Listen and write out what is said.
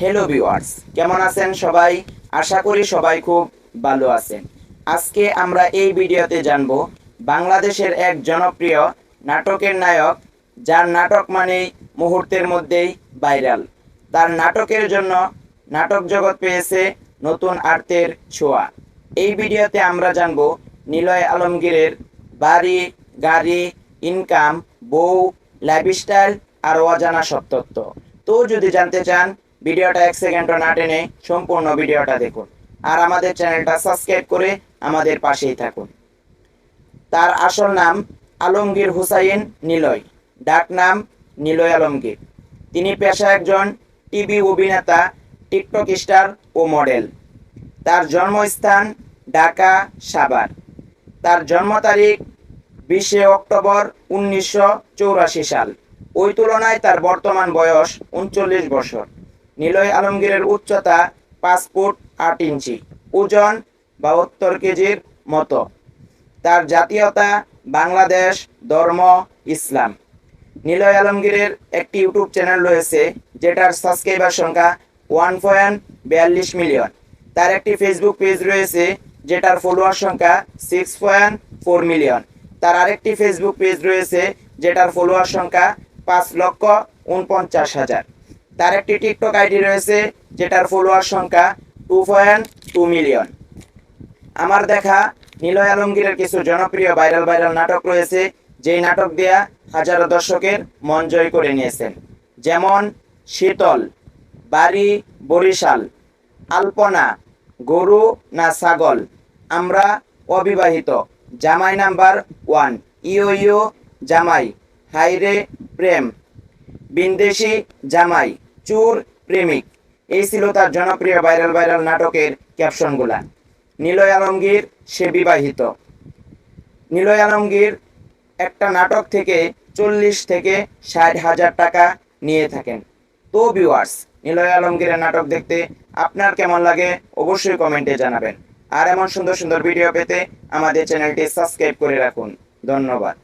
Hello viewers কেমন আছেন সবাই? আশা করি সবাই খুব ভালো আছেন। আজকে আমরা এই ভিডিওতে জানব বাংলাদেশের এক জনপ্রিয় নাটকের নায়ক, যার নাটক মানেই মুহূর্তের মধ্যেই ভাইরাল। তার নাটকের জন্য নাটক জগৎ পেয়েছে নতুন আর্তের ছোঁয়া। এই ভিডিওতে আমরা জানব নিলয় আলমগীরের বাড়ি, গাড়ি ইনকাম বউ লাইফস্টাইল আর অজানা সত্যত্ব তো যদি জানতে চান ভিডিওটা এক সেকেন্ডও না টেনে সম্পূর্ণ ভিডিওটা দেখুন। আর আমাদের চ্যানেলটা সাবস্ক্রাইব করে আমাদের পাশেই থাকুন। তার আসল নাম আলমগীর হুসাইন নিলয়, ডাক নাম নিলয় আলমগীর। তিনি পেশা একজন টিভি অভিনেতা, টিকটক স্টার ও মডেল। তার জন্মস্থান ঢাকা, সাভার। তার জন্ম তারিখ বিশে অক্টোবর উনিশশো সাল। ওই তুলনায় তার বর্তমান বয়স উনচল্লিশ বছর। নিলয় আলমগীরের উচ্চতা পাঁচ ফুট আট ইঞ্চি, ওজন বাহাত্তর কেজির মতো। তার জাতীয়তা বাংলাদেশ ধর্ম ইসলাম। নিলয় আলমগীরের একটি ইউটিউব চ্যানেল রয়েছে, যেটার সাবস্ক্রাইবার সংখ্যা ওয়ান পয়েন্ট বিয়াল্লিশ মিলিয়ন। তার একটি ফেসবুক পেজ রয়েছে, যেটার ফলোয়ার সংখ্যা সিক্স পয়েন্ট ফোর মিলিয়ন। তার আরেকটি ফেসবুক পেজ রয়েছে, যেটার ফলোয়ার সংখ্যা পাঁচ লক্ষ উনপঞ্চাশ হাজার। তার একটি টিকটক আইডি রয়েছে, যেটার ফলোয়ার সংখ্যা টু পয়েন্ট টু মিলিয়ন আমার দেখা নিলয় আলমগীরের কিছু জনপ্রিয় ভাইরাল ভাইরাল নাটক রয়েছে, যেই নাটক দেয়া হাজারো দর্শকের মন জয় করে নিয়েছেন। যেমন শীতল, বাড়ি, বরিশাল, আলপনা, গরু না ছাগল, আমরা অবিবাহিত, জামাই নাম্বার ওয়ান ইও ইও জামাই হাইরে প্রেম, বিন্দেশি জামাই। চুর প্রেমিক। এই ছিল তার জনপ্রিয় ভাইরাল ভাইরাল নাটকের ক্যাপশনগুলা। নিলয় আলমগীর, সে বিবাহিত। নিলয় আলমগীর একটা নাটক থেকে চল্লিশ থেকে ষাট হাজার টাকা নিয়ে থাকেন। তো ভিউয়ার্স নিলয় আলমগীরের নাটক দেখতে আপনার কেমন লাগে অবশ্যই কমেন্টে জানাবেন। আর এমন সুন্দর সুন্দর ভিডিও পেতে আমাদের চ্যানেলটি সাবস্ক্রাইব করে রাখুন। ধন্যবাদ।